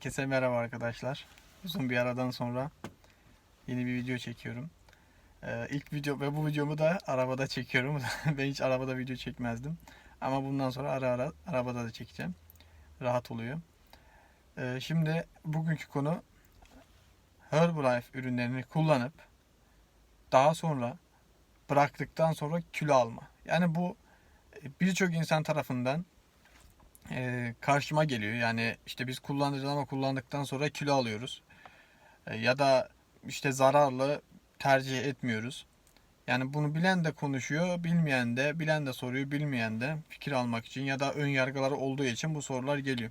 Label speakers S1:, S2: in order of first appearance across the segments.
S1: Herkese merhaba arkadaşlar. Uzun bir aradan sonra yeni bir video çekiyorum. Ee, ilk video ve bu videomu da arabada çekiyorum. ben hiç arabada video çekmezdim. Ama bundan sonra ara ara arabada da çekeceğim. Rahat oluyor. Ee, şimdi bugünkü konu Herbalife ürünlerini kullanıp daha sonra bıraktıktan sonra kilo alma. Yani bu birçok insan tarafından e, karşıma geliyor. Yani işte biz kullanacağız ama kullandıktan sonra kilo alıyoruz. E, ya da işte zararlı tercih etmiyoruz. Yani bunu bilen de konuşuyor, bilmeyen de, bilen de soruyor, bilmeyen de fikir almak için ya da ön yargıları olduğu için bu sorular geliyor.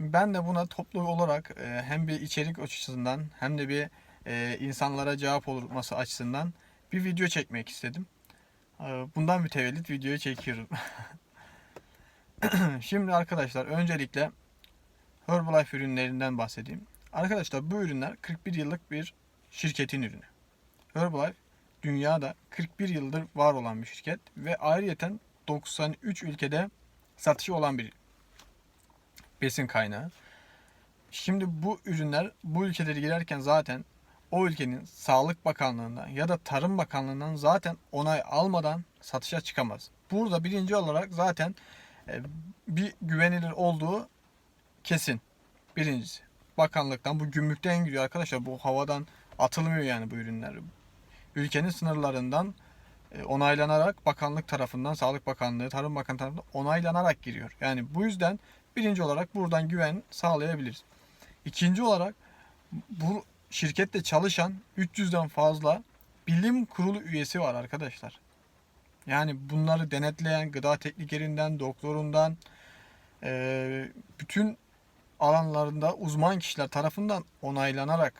S1: Ben de buna toplu olarak hem bir içerik açısından hem de bir insanlara cevap olması açısından bir video çekmek istedim. Bundan mütevellit videoyu çekiyorum. Şimdi arkadaşlar öncelikle Herbalife ürünlerinden bahsedeyim. Arkadaşlar bu ürünler 41 yıllık bir şirketin ürünü. Herbalife dünyada 41 yıldır var olan bir şirket ve ayrıyeten 93 ülkede satışı olan bir besin kaynağı. Şimdi bu ürünler bu ülkelere girerken zaten o ülkenin Sağlık Bakanlığından ya da Tarım Bakanlığından zaten onay almadan satışa çıkamaz. Burada birinci olarak zaten bir güvenilir olduğu kesin. Birincisi. Bakanlıktan bu gümrükten giriyor arkadaşlar. Bu havadan atılmıyor yani bu ürünler. Ülkenin sınırlarından e, onaylanarak bakanlık tarafından, Sağlık Bakanlığı, Tarım Bakanlığı tarafından onaylanarak giriyor. Yani bu yüzden birinci olarak buradan güven sağlayabiliriz. İkinci olarak bu şirkette çalışan 300'den fazla bilim kurulu üyesi var arkadaşlar. Yani bunları denetleyen gıda teknikerinden, doktorundan, eee, bütün alanlarında uzman kişiler tarafından onaylanarak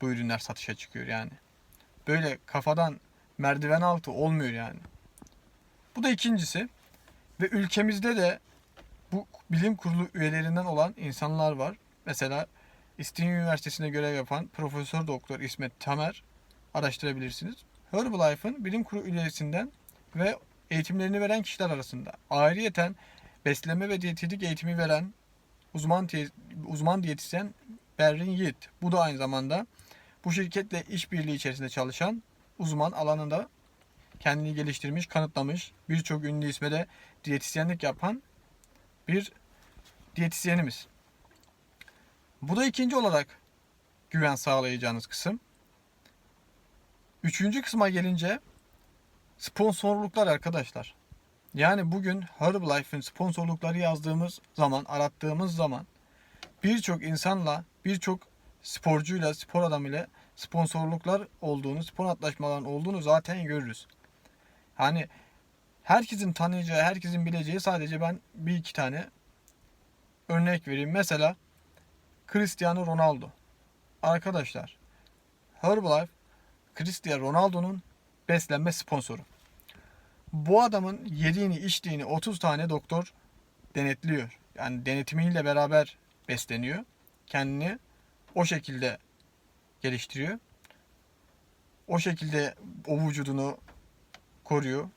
S1: bu ürünler satışa çıkıyor yani. Böyle kafadan merdiven altı olmuyor yani. Bu da ikincisi. Ve ülkemizde de bu bilim kurulu üyelerinden olan insanlar var. Mesela İstinye Üniversitesi'nde görev yapan Profesör Doktor İsmet Tamer araştırabilirsiniz. Herbalife'ın bilim kurulu üyesinden ve eğitimlerini veren kişiler arasında. Ayrıyeten beslenme ve diyetetik eğitimi veren uzman uzman diyetisyen Berrin Yiğit. Bu da aynı zamanda bu şirketle işbirliği içerisinde çalışan uzman alanında kendini geliştirmiş, kanıtlamış, birçok ünlü isme de diyetisyenlik yapan bir diyetisyenimiz. Bu da ikinci olarak güven sağlayacağınız kısım. Üçüncü kısma gelince sponsorluklar arkadaşlar. Yani bugün Herbalife'in sponsorlukları yazdığımız zaman, arattığımız zaman birçok insanla, birçok sporcuyla, spor adamıyla sponsorluklar olduğunu, spor antlaşmaların olduğunu zaten görürüz. Hani herkesin tanıyacağı, herkesin bileceği sadece ben bir iki tane örnek vereyim. Mesela Cristiano Ronaldo. Arkadaşlar Herbalife Cristiano Ronaldo'nun beslenme sponsoru. Bu adamın yediğini içtiğini 30 tane doktor denetliyor. Yani denetimiyle beraber besleniyor. Kendini o şekilde geliştiriyor. O şekilde o vücudunu koruyor.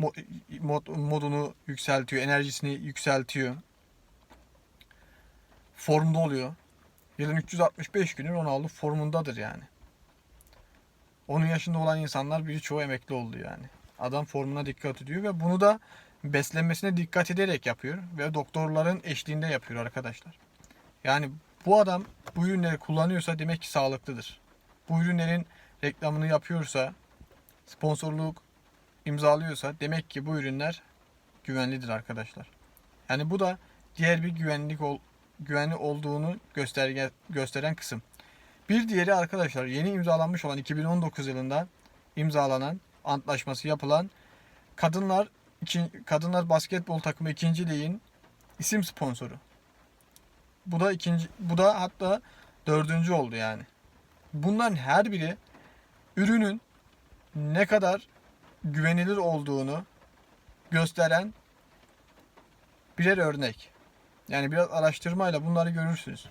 S1: Mo- mod- modunu yükseltiyor, enerjisini yükseltiyor. Formda oluyor. Yılın 365 günü Ronaldo formundadır yani. Onun yaşında olan insanlar birçoğu emekli oldu yani. Adam formuna dikkat ediyor ve bunu da beslenmesine dikkat ederek yapıyor ve doktorların eşliğinde yapıyor arkadaşlar. Yani bu adam bu ürünleri kullanıyorsa demek ki sağlıklıdır. Bu ürünlerin reklamını yapıyorsa, sponsorluk imzalıyorsa demek ki bu ürünler güvenlidir arkadaşlar. Yani bu da diğer bir güvenlik ol, güvenli olduğunu gösterge, gösteren kısım. Bir diğeri arkadaşlar yeni imzalanmış olan 2019 yılında imzalanan antlaşması yapılan kadınlar iki, kadınlar basketbol takımı ikinci ligin isim sponsoru. Bu da ikinci bu da hatta dördüncü oldu yani. Bunların her biri ürünün ne kadar güvenilir olduğunu gösteren birer örnek. Yani biraz araştırmayla bunları görürsünüz.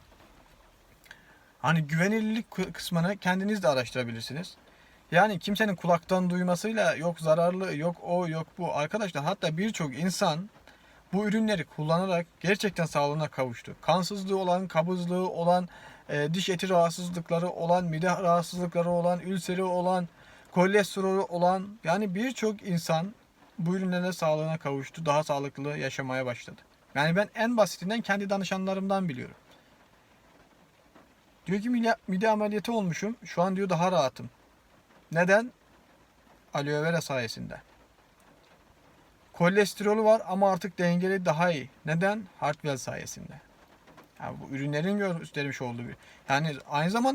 S1: Hani güvenilirlik kı- kısmını kendiniz de araştırabilirsiniz. Yani kimsenin kulaktan duymasıyla yok zararlı, yok o, yok bu. Arkadaşlar hatta birçok insan bu ürünleri kullanarak gerçekten sağlığına kavuştu. Kansızlığı olan, kabızlığı olan, e, diş eti rahatsızlıkları olan, mide rahatsızlıkları olan, ülseri olan, kolesterolü olan yani birçok insan bu ürünlerle sağlığına kavuştu. Daha sağlıklı yaşamaya başladı. Yani ben en basitinden kendi danışanlarımdan biliyorum. Diyor ki mide, ameliyatı olmuşum. Şu an diyor daha rahatım. Neden? Aloe vera sayesinde. Kolesterolü var ama artık dengeli daha iyi. Neden? Hartwell sayesinde. Yani bu ürünlerin göstermiş olduğu bir. Yani aynı zamanda